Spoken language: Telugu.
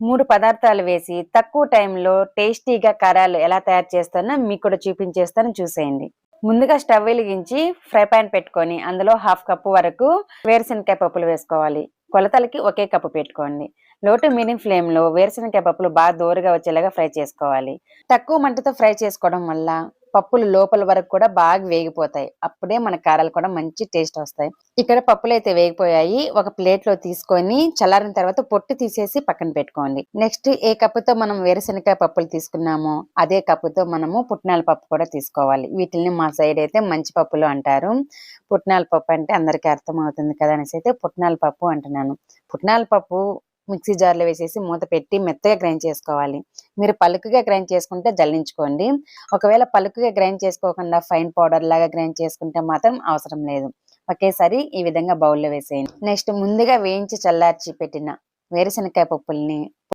మూడు పదార్థాలు వేసి తక్కువ టైంలో టేస్టీగా కారాలు ఎలా తయారు చేస్తానో మీకు కూడా చూపించేస్తాను చూసేయండి. ముందుగా స్టవ్ వెలిగించి ఫ్రై ప్యాన్ పెట్టుకొని అందులో హాఫ్ కప్పు వరకు వేరుశనకాయ పప్పులు వేసుకోవాలి. కొలతలకి ఒకే కప్పు పెట్టుకోండి. లోటు మీడియం ఫ్లేమ్లో వేరుశనకాయ పప్పులు బాగా దూరగా వచ్చేలాగా ఫ్రై చేసుకోవాలి. తక్కువ మంటతో ఫ్రై చేసుకోవడం వల్ల పప్పులు లోపల వరకు కూడా బాగా వేగిపోతాయి. అప్పుడే మన కారాలు కూడా మంచి టేస్ట్ వస్తాయి. ఇక్కడ పప్పులు అయితే వేగిపోయాయి. ఒక ప్లేట్లో తీసుకొని చల్లారిన తర్వాత పొట్టు తీసేసి పక్కన పెట్టుకోండి. నెక్స్ట్ ఏ కప్పుతో మనం వేరుశనకాయ పప్పులు తీసుకున్నామో అదే కప్పుతో మనము పుట్నాల పప్పు కూడా తీసుకోవాలి. వీటిని మా సైడ్ అయితే మంచి పప్పులు అంటారు. పుట్నాల పప్పు అంటే అందరికీ అర్థం అవుతుంది కదా అనేసి అయితే పుట్నాల పప్పు అంటున్నాను. పుట్నాల పప్పు మిక్సీ జార్లో వేసేసి మూత పెట్టి మెత్తగా గ్రైండ్ చేసుకోవాలి. మీరు పలుకుగా గ్రైండ్ చేసుకుంటే జల్లించుకోండి. ఒకవేళ పలుకుగా గ్రైండ్ చేసుకోకుండా ఫైన్ పౌడర్ లాగా గ్రైండ్ చేసుకుంటే మాత్రం అవసరం లేదు. ఒకేసారి ఈ విధంగా బౌల్లో వేసేయండి. నెక్స్ట్ ముందుగా వేయించి చల్లార్చి పెట్టిన వేరుశనకాయ పప్పుల్ని